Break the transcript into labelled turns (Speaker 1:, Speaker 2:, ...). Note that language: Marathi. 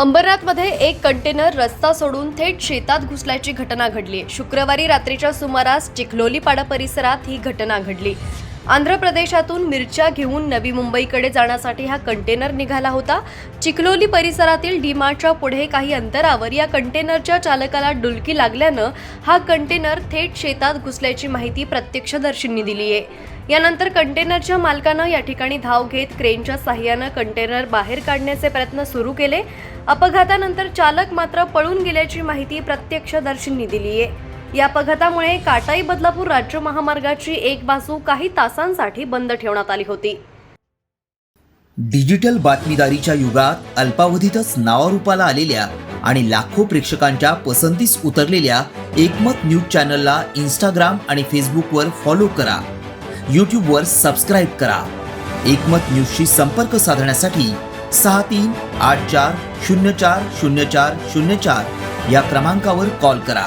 Speaker 1: अंबरनाथमध्ये एक कंटेनर रस्ता सोडून थेट शेतात घुसल्याची घटना घडली. शुक्रवारी रात्रीच्या सुमारास चिखलोलीपाडा परिसरात ही घटना घडली. आंध्र प्रदेशातून मिरच्या घेऊन नवी मुंबईकडे जाण्यासाठी हा कंटेनर निघाला होता. चिखलोली परिसरातील डीमार्टच्या पुढे काही अंतरावर या कंटेनरच्या चालकाला डुलकी लागल्यानं हा कंटेनर थेट शेतात घुसल्याची माहिती प्रत्यक्षदर्शींनी दिली आहे. यानंतर कंटेनरच्या मालकानं या ठिकाणी धाव घेत क्रेनच्या साह्यानं कंटेनर बाहेर काढण्याचे प्रयत्न सुरू केले. अपघातानंतर चालक मात्र पळून गेल्याची माहिती प्रत्यक्षदर्शींनी दिली आहे. या अपघातामुळे काटाई बदलापूर राज्य महामार्गाची एक बाजू काही तासांसाठी बंद ठेवण्यात आली होती.
Speaker 2: डिजिटल बातमीदारीच्या युगात अल्पावधीतच नावारूपाला आलेल्या आणि लाखो प्रेक्षकांच्या पसंतीस उतरलेल्या एकमत न्यूज चॅनलला इंस्टाग्राम आणि फेसबुकवर फॉलो करा. यूट्यूबवर सबस्क्राईब करा. एकमत न्यूजशी संपर्क साधण्यासाठी सहा तीन आठ चार शून्य चार शून्य चार शून्य चार या क्रमांकावर कॉल करा.